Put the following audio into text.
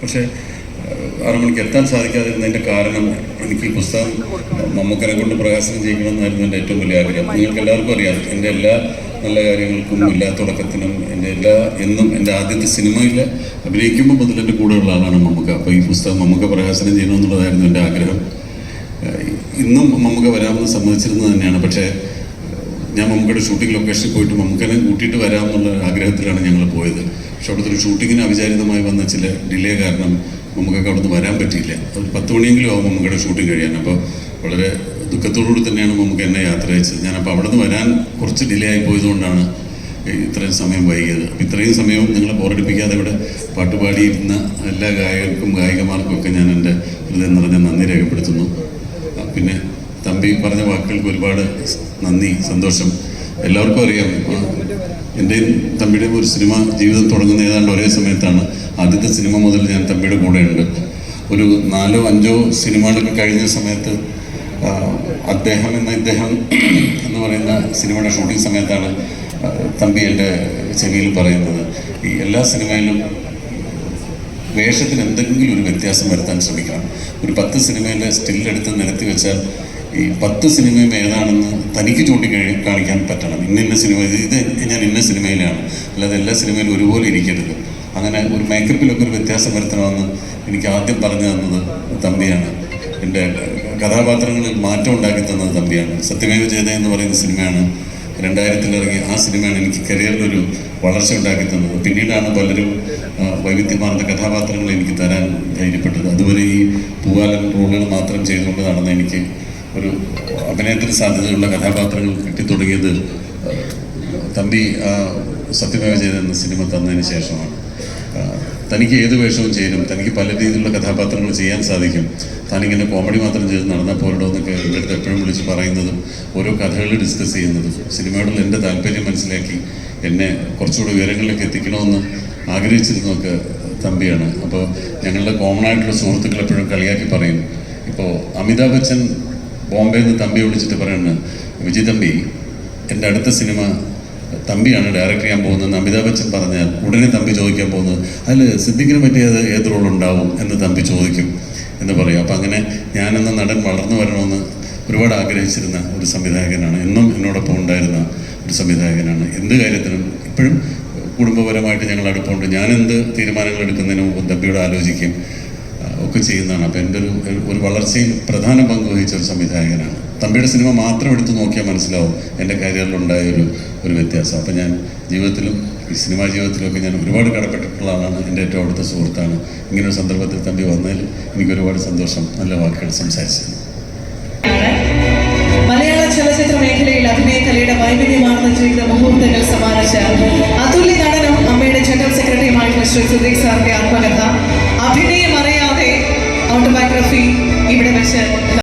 പക്ഷേ ആറു മണിക്ക് എത്താൻ സാധിക്കാതിരുന്നതിന്റെ കാരണം എനിക്ക് ഈ പുസ്തകം മമ്മൂക്കനെ കൊണ്ട് പ്രകാശനം ചെയ്യണമെന്നായിരുന്നു എന്റെ ഏറ്റവും വലിയ ആഗ്രഹം. നിങ്ങൾക്ക് എല്ലാവർക്കും അറിയാം എന്റെ എല്ലാ നല്ല കാര്യങ്ങൾക്കും എല്ലാ തുടക്കത്തിനും എന്റെ എല്ലാ എന്നും എന്റെ ആദ്യത്തെ സിനിമയിൽ അഭിനയിക്കുമ്പോൾ മുതൽ എന്റെ കൂടെയുള്ള ആളാണ് മമ്മൂക്ക. അപ്പോൾ ഈ പുസ്തകം മമ്മൂക്ക പ്രകാശനം ചെയ്യണമെന്നുള്ളതായിരുന്നു എന്റെ ആഗ്രഹം. ഇന്നും മമ്മൂക്ക വരാമെന്ന് സമ്മതിച്ചിരുന്നത് തന്നെയാണ്. പക്ഷേ ഞാൻ മമ്മൂക്കയുടെ ഷൂട്ടിംഗ് ലൊക്കേഷനിൽ പോയിട്ട് മമ്മൂക്കനെ കൂട്ടിയിട്ട് വരാമെന്നുള്ള ആഗ്രഹത്തിലാണ് ഞങ്ങൾ പോയത്. പക്ഷെ അവിടുത്തെ ഒരു ഷൂട്ടിങ്ങിന് അവിചാരിതമായി വന്ന ചില ഡിലേ കാരണം മമ്മൂക്കൊക്കെ അവിടുന്ന് വരാൻ പറ്റിയില്ല. ഒരു പത്ത് മണിയെങ്കിലും ആവും മമ്മൂക്കയുടെ ഷൂട്ടിംഗ് കഴിയാൻ. അപ്പോൾ വളരെ ദുഃഖത്തോടുകൂടി തന്നെയാണ് മമ്മൂക്ക എന്നെ യാത്ര അയച്ചത്. ഞാനപ്പോൾ അവിടെ നിന്ന് വരാൻ കുറച്ച് ഡിലേ ആയി പോയതുകൊണ്ടാണ് ഇത്രയും സമയം വൈകിയത്. അപ്പം ഇത്രയും സമയവും നിങ്ങളെ ബോറടിപ്പിക്കാതെ ഇവിടെ പാട്ടുപാടിയിരുന്ന എല്ലാ ഗായകർക്കും ഗായികമാർക്കും ഒക്കെ ഞാൻ എന്റെ ഹൃദയം നിറഞ്ഞ നന്ദി രേഖപ്പെടുത്തുന്നു. പിന്നെ തമ്പി പറഞ്ഞ വാക്കുകൾക്ക് ഒരുപാട് നന്ദി സന്തോഷം. എല്ലാവർക്കും അറിയാം. എന്റെയും തമ്പിയുടെയും ഒരു സിനിമ ജീവിതം തുടങ്ങുന്ന ഏതാണ്ട് ഒരേ സമയത്താണ് ആദ്യത്തെ സിനിമ മുതൽ ഞാൻ തമ്പിയുടെ കൂടെയുണ്ട്. ഒരു നാലോ അഞ്ചോ സിനിമകളൊക്കെ കഴിഞ്ഞ സമയത്ത് അദ്ദേഹം എന്ന ഇദ്ദേഹം എന്ന് പറയുന്ന സിനിമയുടെ ഷൂട്ടിംഗ് സമയത്താണ് തമ്പി എന്റെ ചെവിയിൽ പറയുന്നത്. ഈ എല്ലാ സിനിമയിലും വേഷത്തിന് എന്തെങ്കിലും ഒരു വ്യത്യാസം വരുത്താൻ ശ്രമിക്കണം. ഒരു പത്ത് സിനിമയിലെ സ്റ്റില്ലെടുത്ത് നിരത്തി വെച്ചാൽ ഈ പത്ത് സിനിമയും ഏതാണെന്ന് തനിക്ക് ചൂണ്ടിക്കഴി കഴി- കാണിക്കാൻ പറ്റണം. ഇന്ന ഇന്ന സിനിമ ഇത് ഞാൻ ഇന്ന സിനിമയിലാണ്. അല്ലാതെ എല്ലാ സിനിമയിലും ഒരുപോലെ ഇരിക്കരുത്. അങ്ങനെ ഒരു മേക്കപ്പിലൊക്കെ ഒരു വ്യത്യാസം വരുത്തണമെന്ന് എനിക്ക് ആദ്യം പറഞ്ഞു തന്നത് തമ്പിയാണ്. എന്റെ കഥാപാത്രങ്ങളിൽ മാറ്റം ഉണ്ടാക്കി തന്നത് തമ്പിയാണ്. സത്യമേവ ജയത എന്ന് പറയുന്ന സിനിമയാണ് രണ്ടായിരത്തിൽ ഇറങ്ങിയ ആ സിനിമയാണ് എനിക്ക് കരിയറിലൊരു വളർച്ച ഉണ്ടാക്കി തന്നത്. പിന്നീടാണ് പലരും വൈവിധ്യമാർന്ന കഥാപാത്രങ്ങൾ എനിക്ക് തരാൻ ധൈര്യപ്പെട്ടത്. അതുവരെ ഈ പൂവാലൻ റോളുകൾ മാത്രം ചെയ്തുകൊണ്ട് നടന്ന എനിക്ക് ഒരു അഭിനയത്തിന് സാധ്യതയുള്ള കഥാപാത്രങ്ങൾ കിട്ടിത്തുടങ്ങിയത് തമ്പി ആ, സത്യമേവ ജയത എന്ന സിനിമ തന്നതിന് ശേഷമാണ്. തനിക്ക് ഏത് വേഷവും ചേരും തനിക്ക് പല രീതിയിലുള്ള കഥാപാത്രങ്ങൾ ചെയ്യാൻ സാധിക്കും. താനിങ്ങനെ കോമഡി മാത്രം ചെയ്ത് നടന്നാൽ പോരടോ എന്നൊക്കെ എന്റെ അടുത്ത് എപ്പോഴും വിളിച്ച് പറയുന്നതും ഓരോ കഥകൾ ഡിസ്കസ് ചെയ്യുന്നതും സിനിമയോടുള്ള എന്റെ താല്പര്യം മനസ്സിലാക്കി എന്നെ കുറച്ചുകൂടി ഉയരങ്ങളിലേക്ക് എത്തിക്കണമെന്ന് ആഗ്രഹിച്ചിരുന്നതൊക്കെ തമ്പിയാണ്. അപ്പോൾ ഞങ്ങളുടെ കോമൺ ആയിട്ടുള്ള സുഹൃത്തുക്കൾ എപ്പോഴും കളിയാക്കി പറയും ഇപ്പോൾ അമിതാഭ് ബച്ചൻ ബോംബെയിൽ നിന്ന് തമ്പി വിളിച്ചിട്ട് പറയുന്നത് വിജയ് തമ്പി എന്റെ അടുത്ത സിനിമ തമ്പിയാണ് ഡയറക്റ്റ് ചെയ്യാൻ പോകുന്നത്. അമിതാഭ് ബച്ചൻ പറഞ്ഞാൽ ഉടനെ തമ്പി ചോദിക്കാൻ പോകുന്നത് അതിൽ സിദ്ദിഖിന് പറ്റിയത് ഏത് റോൾ ഉണ്ടാവും? എന്ന് തമ്പി ചോദിക്കും എന്ന് പറയും. അപ്പം അങ്ങനെ ഞാനെന്ന നടൻ വളർന്നു വരണമെന്ന് ഒരുപാട് ആഗ്രഹിച്ചിരുന്ന ഒരു സംവിധായകനാണ്. എന്നും എന്നോടൊപ്പം ഉണ്ടായിരുന്ന ഒരു സംവിധായകനാണ്. എന്ത് കാര്യത്തിനും ഇപ്പോഴും കുടുംബപരമായിട്ട് ഞങ്ങൾ അടുപ്പമുണ്ട്. ഞാൻ എന്ത് തീരുമാനങ്ങൾ എടുക്കുന്നതിന് മുമ്പ് തമ്പിയോട് ആലോചിക്കും. ഒക്കെ ചെയ്യുന്നതാണ്. അപ്പം എന്റെ ഒരു ഒരു വളർച്ചയിൽ പ്രധാന പങ്ക് വഹിച്ച ഒരു സംവിധായകനാണ്. തമ്പിയുടെ സിനിമ മാത്രം എടുത്തു നോക്കിയാൽ മനസ്സിലാവും എന്റെ കരിയറിലുണ്ടായ ഒരു ഒരു വ്യത്യാസം. അപ്പം ഞാൻ ജീവിതത്തിലും ഈ സിനിമാ ജീവിതത്തിലൊക്കെ ഞാൻ ഒരുപാട് കടപ്പെട്ടിട്ടുള്ള ആളാണ് എന്റെ ഏറ്റവും അടുത്ത സുഹൃത്താണ്. ഇങ്ങനെ ഒരു സന്ദർഭത്തിൽ തമ്പി വന്നതിൽ എനിക്ക് ഒരുപാട് സന്തോഷം. നല്ല വാക്കുകൾ സംസാരിച്ചത് മലയാള ചലച്ചിത്ര മേഖലയിൽ അഭിനയ കലയുടെ നടനും ശ്രീ ഓട്ടോബയോഗ്രഫി ഇവിടെ വെച്ച്